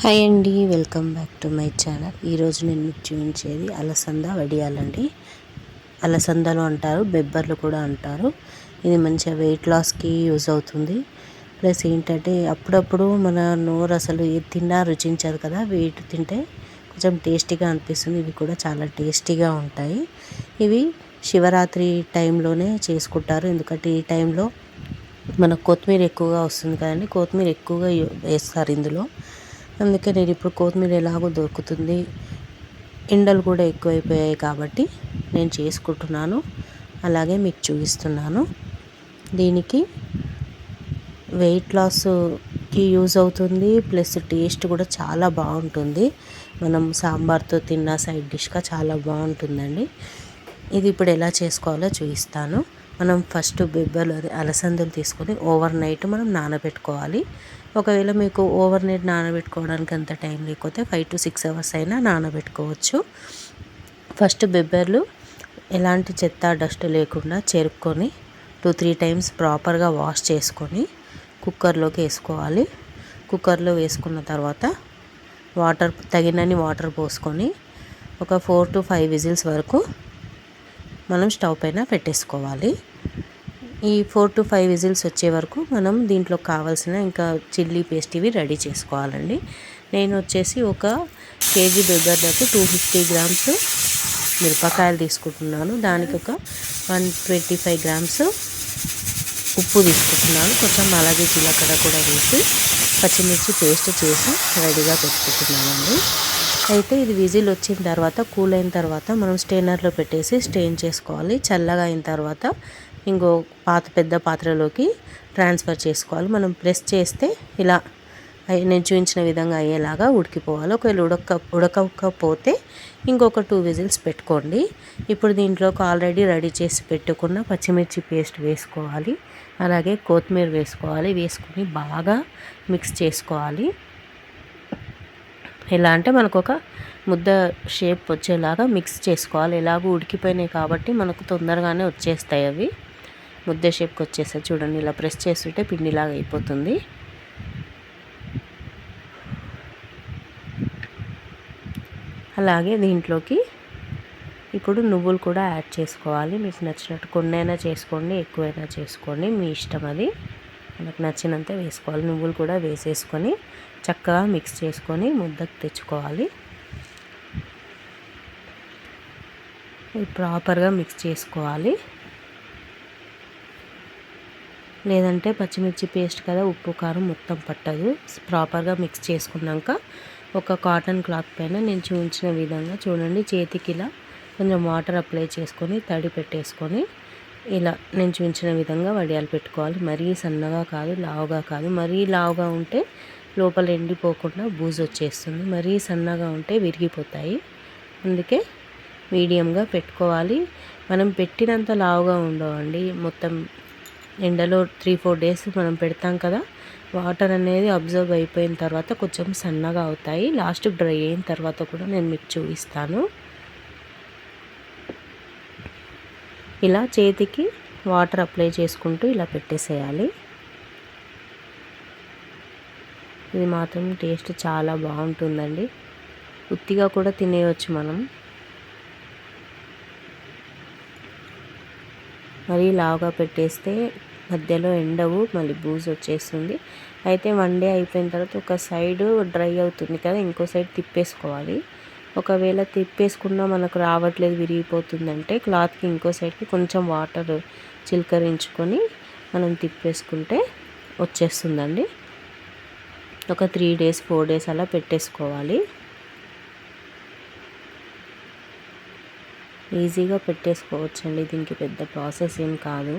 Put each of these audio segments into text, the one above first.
Hi అండి welcome back to my channel. ఈరోజు నేను మీకు చూపించేది అలసంద వడియాలండి. అలసందలు అంటారు బెబ్బర్లు కూడా అంటారు. ఇది మంచిగా వెయిట్ లాస్కి యూజ్ అవుతుంది. ప్లస్ ఏంటంటే అప్పుడప్పుడు మన నోరు అసలు తిన్నా రుచించదు కదా వెయిట్ తింటే కొంచెం టేస్టీగా అనిపిస్తుంది. ఇవి కూడా చాలా టేస్టీగా ఉంటాయి. ఇవి శివరాత్రి టైంలోనే చేసుకుంటారు. ఎందుకంటే ఈ టైంలో మనకు కొత్తిమీర ఎక్కువగా వస్తుంది కదండి. కొత్తిమీర ఎక్కువగా వేస్తారు ఇందులో. అందుకే నేను ఇప్పుడు కొత్తిమీర ఎలాగో దొరుకుతుంది. ఎండలు కూడా ఎక్కువైపోయాయి కాబట్టి నేను చేసుకుంటున్నాను. అలాగే మీకు చూపిస్తున్నాను. దీనికి వెయిట్ లాస్కి యూజ్ అవుతుంది. ప్లస్ టేస్ట్ కూడా చాలా బాగుంటుంది. మనం సాంబార్తో తిన్న సైడ్ డిష్గా చాలా బాగుంటుందండి. ఇది ఇప్పుడు ఎలా చేసుకోవాలో చూపిస్తాను. మనం ఫస్ట్ బిబ్బలు అదే అలసందలు తీసుకొని ఓవర్ నైట్ మనం నానబెట్టుకోవాలి. ఒకవేళ మీకు ఓవర్ నైట్ నానబెట్టుకోవడానికి అంత టైం లేకపోతే ఫైవ్ టు సిక్స్ అవర్స్ అయినా నానబెట్టుకోవచ్చు. ఫస్ట్ బెబ్బర్లు ఎలాంటి చెత్త డస్ట్ లేకుండా చెరుక్కొని టూ త్రీ టైమ్స్ ప్రాపర్గా వాష్ చేసుకొని కుక్కర్లోకి వేసుకోవాలి. కుక్కర్లో వేసుకున్న తర్వాత వాటర్ తగినన్ని వాటర్ పోసుకొని ఒక ఫోర్ టు ఫైవ్ విజిల్స్ వరకు మనం స్టవ్ పైన పెట్టేసుకోవాలి. ఈ ఫోర్ టు ఫైవ్ విజిల్స్ వచ్చే వరకు మనం దీంట్లో కావాల్సిన ఇంకా చిల్లీ పేస్ట్ ఇవి రెడీ చేసుకోవాలండి. నేను వచ్చేసి ఒక కేజీ దగ్గరకు టూ ఫిఫ్టీ గ్రామ్స్ మిరపకాయలు తీసుకుంటున్నాను. దానికి ఒక వన్ ట్వంటీ ఫైవ్ గ్రామ్స్ ఉప్పు తీసుకుంటున్నాను. కొంచెం అలాగే జీలకర్ర కూడా వేసి పచ్చిమిర్చి పేస్ట్ చేసి రెడీగా పెట్టుకుంటున్నానండి. అయితే ఇది విజిల్ వచ్చిన తర్వాత కూల్ అయిన తర్వాత మనం స్టెయినర్లో పెట్టేసి స్టెయిన్ చేసుకోవాలి. చల్లగా అయిన తర్వాత ఇంకో పాత పెద్ద పాత్రలోకి ట్రాన్స్ఫర్ చేసుకోవాలి. మనం ప్రెస్ చేస్తే ఇలా నేను చూపించిన విధంగా అయ్యేలాగా ఉడికిపోవాలి. ఒకవేళ ఉడక ఉడకకపోతే ఇంకొక టూ విజిల్స్ పెట్టుకోండి. ఇప్పుడు దీంట్లోకి ఆల్రెడీ రెడీ చేసి పెట్టుకున్న పచ్చిమిర్చి పేస్ట్ వేసుకోవాలి. అలాగే కొత్తిమీర వేసుకోవాలి. వేసుకొని బాగా మిక్స్ చేసుకోవాలి. ఎలా అంటే మనకు ఒక ముద్ద షేప్ వచ్చేలాగా మిక్స్ చేసుకోవాలి. ఎలాగో ఉడికిపోయినాయి కాబట్టి మనకు తొందరగానే వచ్చేస్తాయి అవి. ముద్ద షేప్కి వచ్చేస్తాయి. చూడండి ఇలా ప్రెస్ చేస్తుంటే పిండిలాగా అయిపోతుంది. అలాగే దీంట్లోకి ఇప్పుడు నువ్వులు కూడా యాడ్ చేసుకోవాలి. మీకు నచ్చినట్టు కొన్నైనా చేసుకోండి ఎక్కువైనా చేసుకోండి. మీ ఇష్టం అది. మనకు నచ్చినంత వేసుకోవాలి. నువ్వులు కూడా వేసేసుకొని చక్కగా మిక్స్ చేసుకొని ముద్దకు తెచ్చుకోవాలి. ప్రాపర్గా మిక్స్ చేసుకోవాలి. లేదంటే పచ్చిమిర్చి పేస్ట్ కదా ఉప్పు కారం మొత్తం పట్టదు. ప్రాపర్గా మిక్స్ చేసుకున్నాక ఒక కాటన్ క్లాత్ పైన నేను చూపించిన విధంగా చూడండి. చేతికి ఇలా కొంచెం వాటర్ అప్లై చేసుకొని తడి పెట్టేసుకొని ఇలా నేను చూపించిన విధంగా వడియాలు పెట్టుకోవాలి. మరీ సన్నగా కాదు లావుగా కాదు. మరీ లావుగా ఉంటే లోపల ఎండిపోకుండా బూజు వచ్చేస్తుంది. మరీ సన్నగా ఉంటే విరిగిపోతాయి. అందుకే మీడియంగా పెట్టుకోవాలి. మనం పెట్టినంత లావుగా ఉండవండి. మొత్తం ఎండలో త్రీ ఫోర్ డేస్ మనం పెడతాం కదా వాటర్ అనేది అబ్జర్వ్ అయిపోయిన తర్వాత కొంచెం సన్నగా అవుతాయి. లాస్ట్ డ్రై అయిన తర్వాత కూడా నేను మీకు చూపిస్తాను. ఇలా చేతికి వాటర్ అప్లై చేసుకుంటూ ఇలా పెట్టేసేయాలి. ఇది మాత్రం టేస్ట్ చాలా బాగుంటుందండి. ఉత్తిగా కూడా తినేయవచ్చు మనం. మరీ లావుగా పెట్టేస్తే మధ్యలో ఎండవు మళ్ళీ బూజు వచ్చేస్తుంది. అయితే వన్ డే అయిపోయిన తర్వాత ఒక సైడ్ డ్రై అవుతుంది కదా ఇంకో సైడ్ తిప్పేసుకోవాలి. ఒకవేళ తిప్పేసుకున్నా మనకు రావట్లేదు విరిగిపోతుందంటే క్లాత్కి ఇంకో సైడ్కి కొంచెం వాటర్ చిలకరించుకొని మనం తిప్పేసుకుంటే వచ్చేస్తుందండి. ఒక త్రీ డేస్ ఫోర్ డేస్ అలా పెట్టేసుకోవాలి. ఈజీగా పెట్టేసుకోవచ్చండి. దీనికి పెద్ద ప్రాసెస్ ఏం కాదు.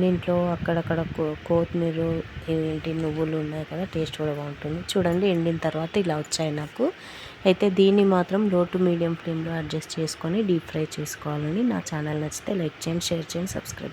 దీంట్లో అక్కడక్కడ కొత్తిమీర ఏంటి నువ్వులు ఉన్నాయి కదా టేస్ట్ కూడా బాగుంటుంది. చూడండి ఎండిన తర్వాత ఇలా వచ్చాయి నాకు. అయితే దీన్ని మాత్రం లో టు మీడియం ఫ్లేమ్లో అడ్జస్ట్ చేసుకొని డీప్ ఫ్రై చేసుకోవాలని నా ఛానల్ నచ్చితే లైక్ చేయండి షేర్ చేయండి సబ్స్క్రైబ్